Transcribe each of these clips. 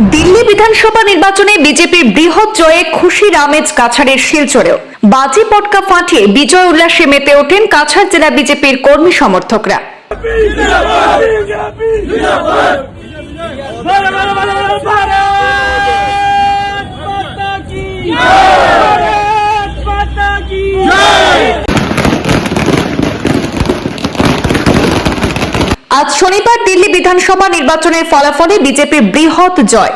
দিল্লি বিধানসভা নির্বাচনে বিজেপির বৃহৎ জয়ে খুশি রামেজ কাছাড়ের শিলচরেও। বাজি পটকা ফাটিয়ে বিজয় উল্লাসে মেতে ওঠেন কাছাড় জেলা বিজেপির কর্মী সমর্থকরা। বিধানসভা নির্বাচনের ফলাফলে বিজেপির বৃহৎ জয়।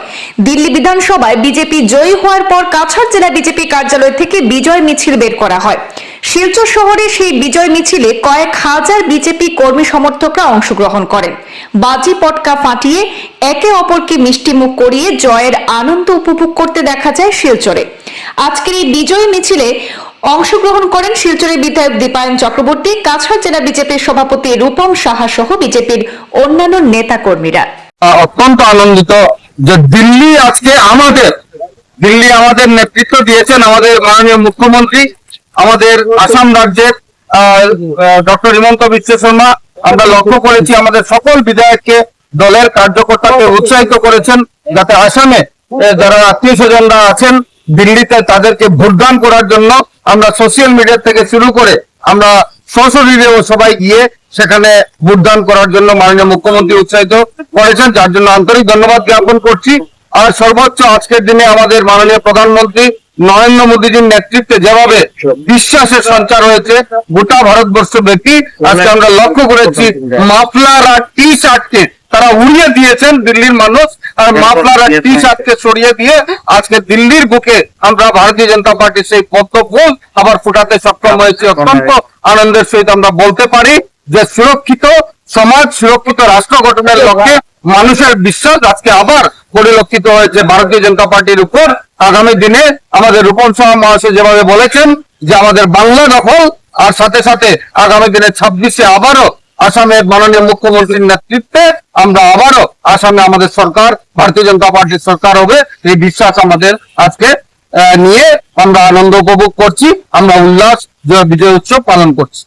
দিল্লি বিধানসভায় বিজেপি জয়ী হওয়ার পর কাছাড় জেলা বিজেপি কার্যালয় থেকে বিজয় মিছিল বের করা হয়। শিলচর শহরে সেই বিজয় মিছিলে কয়েক হাজার বিজেপি কর্মী সমর্থকরা অংশগ্রহণ করেন। বাজি পটকা ফাটিয়ে একে অপরকে মিষ্টিমুখ করিয়ে জয়ের আনন্দ উপভোগ করতে দেখা যায় শিলচরে। আজকের এই বিজয় মিছিলে অংশগ্রহণ করেন শিলচরের বিধায়ক দীপায়ন চক্রবর্তী, কাছাড় জেলা বিজেপির সভাপতি রূপম সাহা সহ বিজেপির অন্যান্য নেতা কর্মীরা অত্যন্ত আনন্দিত যে দিল্লি আজকে আমাদের, দিল্লি আমাদের নেতৃত্ব দিয়েছেন আমাদের মাননীয় মুখ্যমন্ত্রী। আমাদের আসাম রাজ্যের ডক্টর হিমন্ত বিশ্ব শর্মা, আমরা লক্ষ্য করেছি আমাদের সকল বিধায়ককে দলের কার্যকর্তাকে উৎসাহিত করেছেন যাতে আসামে যারা আত্মীয় স্বজনরা আছেন, দিল্লিতে তাদেরকে ভোটদান করার জন্য আমরা সোশ্যাল মিডিয়া থেকে শুরু করে আমরা সশরীরেও সবাই গিয়ে সেখানে ভোটদান করার জন্য মাননীয় মুখ্যমন্ত্রী উৎসাহিত করেছেন, যার জন্য আন্তরিক ধন্যবাদ জ্ঞাপন করছি। আর সর্বোচ্চ আজকের দিনে আমাদের মাননীয় প্রধানমন্ত্রী নরেন্দ্র মোদীজির নেতৃত্বে যেভাবে বিশ্বাসের সঞ্চার হয়েছে গোটা ভারতবর্ষ ব্যক্তি আজকে আমরা লক্ষ্য করেছি মাফলার আর টি শার্টকে তারা উড়িয়ে দিয়েছেন দিল্লির মানুষ আর মাফলার আর টি শার্টকে সরিয়ে দিয়ে আজকে দিল্লির বুকে আমরা ভারতীয় জনতা পার্টির সেই পদ্ম ফুল আবার ফুটাতে সক্ষম হয়েছি। অত্যন্ত আনন্দের সহিত আমরা বলতে পারি যে সুরক্ষিত সমাজ সুরক্ষিত রাষ্ট্র গঠনের লক্ষ্যে মানুষের বিশ্বাস আজকে আবার পরিলক্ষিত হয়েছে ভারতীয় জনতা পার্টির উপর। আগামী দিনে আমাদের রূপন সাহা মহাশয় যেভাবে বলেছেন যে আমাদের বাংলা দখল আর সাথে সাথে আগামী দিনে ছাব্বিশে আবারও আসামের মাননীয় মুখ্যমন্ত্রীর নেতৃত্বে আমরা আবারও আসামে আমাদের সরকার, ভারতীয় জনতা পার্টির সরকার হবে। এই বিশ্বাস আমাদের আজকে নিয়ে আমরা আনন্দ উপভোগ করছি, আমরা উল্লাস, জয়, বিজয় উৎসব পালন করছি।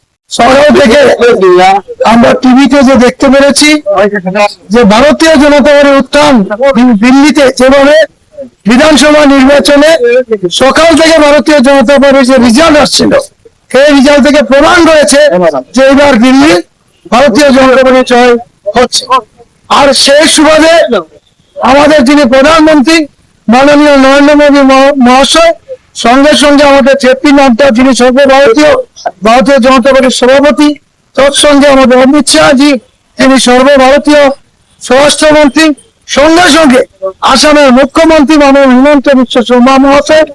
আমরা টিভিতে যে দেখতে পেরেছি, যে ভারতীয় জনতা পার্টির উত্থান দিল্লিতে যেভাবে বিধানসভা নির্বাচনে সকাল থেকে ভারতীয় জনতা পার্টির যে রেজাল্ট আসছিল, সেই রেজাল্ট থেকে প্রমাণ রয়েছে যে এবার দিল্লি ভারতীয় জনতা পার্টি জয় হচ্ছে। আর সেই সুবাদে আমাদের যিনি প্রধানমন্ত্রী মাননীয় নরেন্দ্র মোদী মহাশয়, সঙ্গে সঙ্গে আমাদের জেপি নাড্ডা যিনি সর্বভারতীয়, ভারতীয় জনতা পার্টির সভাপতি, তৎসঙ্গে আমাদের অমিত শাহজি তিনি সর্বভারতীয় স্বরাষ্ট্রমন্ত্রী সঙ্গে সঙ্গে আসামের মুখ্যমন্ত্রী মাননীয় হিমন্ত বিশ্ব শর্মা মহাশয়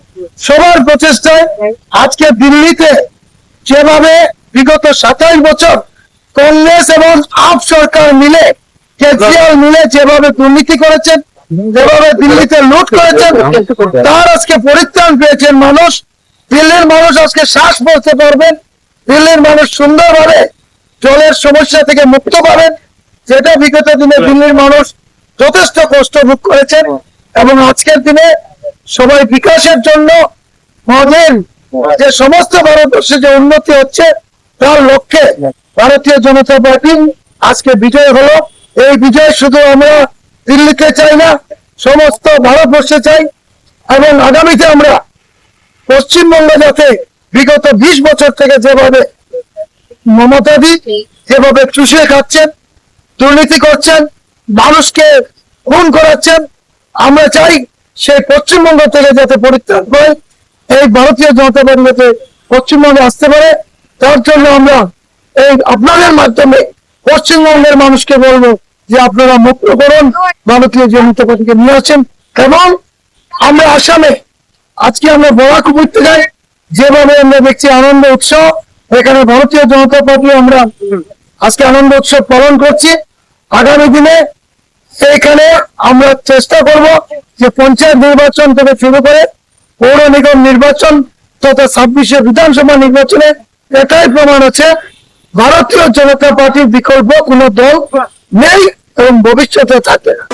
সবার প্রচেষ্টায় আজকে দিল্লিতে যেভাবে বিগত সাতাইশ বছর কংগ্রেস এবং আপ সরকার মিলে, কেজরিওয়াল মিলে যেভাবে দুর্নীতি করেছেন, যেভাবে দিল্লিতে লুট করেছেন, তার আজকে পরিত্রাণ পেয়েছেন মানুষ। দিল্লির মানুষ আজকে শ্বাস বলতে পারবেন। দিল্লির মানুষ সুন্দরভাবে জলের সমস্যা থেকে মুক্ত পাবেন। যেটা বিগত দিনে দিল্লির মানুষ যথেষ্ট কষ্ট ভোগ করেছেন এবং আজকের দিনে সবাই বিকাশের জন্য মহাদেন যে সমস্ত ভারতবর্ষে যে উন্নতি হচ্ছে তার লক্ষ্যে ভারতীয় জনতা পার্টি আজকে বিজয় হলো। এই বিজয় শুধু আমরা দিল্লিতে চাই না, সমস্ত ভারতবর্ষে চাই এবং আগামীতে আমরা পশ্চিমবঙ্গ যাতে বিগত বিশ বছর থেকে যেভাবে মমতাদি যেভাবে চুষিয়ে খাচ্ছেন, দুর্নীতি করছেন মানুষকে খুন করাচ্ছেন। আমরা চাই সেই পশ্চিমবঙ্গ থেকে যাতে পরিত্রাণ পায়। এই ভারতীয় জনতা পার্টি যাতে পশ্চিমবঙ্গে আসতে পারে। তার জন্য আমরা এই আপনাদের মাধ্যমে পশ্চিমবঙ্গের মানুষকে বলব যে আপনারা মুক্ত করুন, ভারতীয় জনতা পার্টিকে নিয়ে আসেন এবং আমরা আসামে, আজকে আমরা বরাক উপত্যকায় যেভাবে আমরা দেখছি আনন্দ উৎসব, এখানে ভারতীয় জনতা পার্টি আমরা আজকে আনন্দ উৎসব পালন করছি। আগামী দিনে এইখানে আমরা চেষ্টা করব যে পঞ্চায়েত নির্বাচন থেকে শুরু করে পৌর নিগম নির্বাচন তথা ছাব্বিশে বিধানসভা নির্বাচনে এটাই প্রমাণ আছে, ভারতীয় জনতা পার্টির বিকল্প কোনো দল নেই এবং ভবিষ্যতে থাকে না।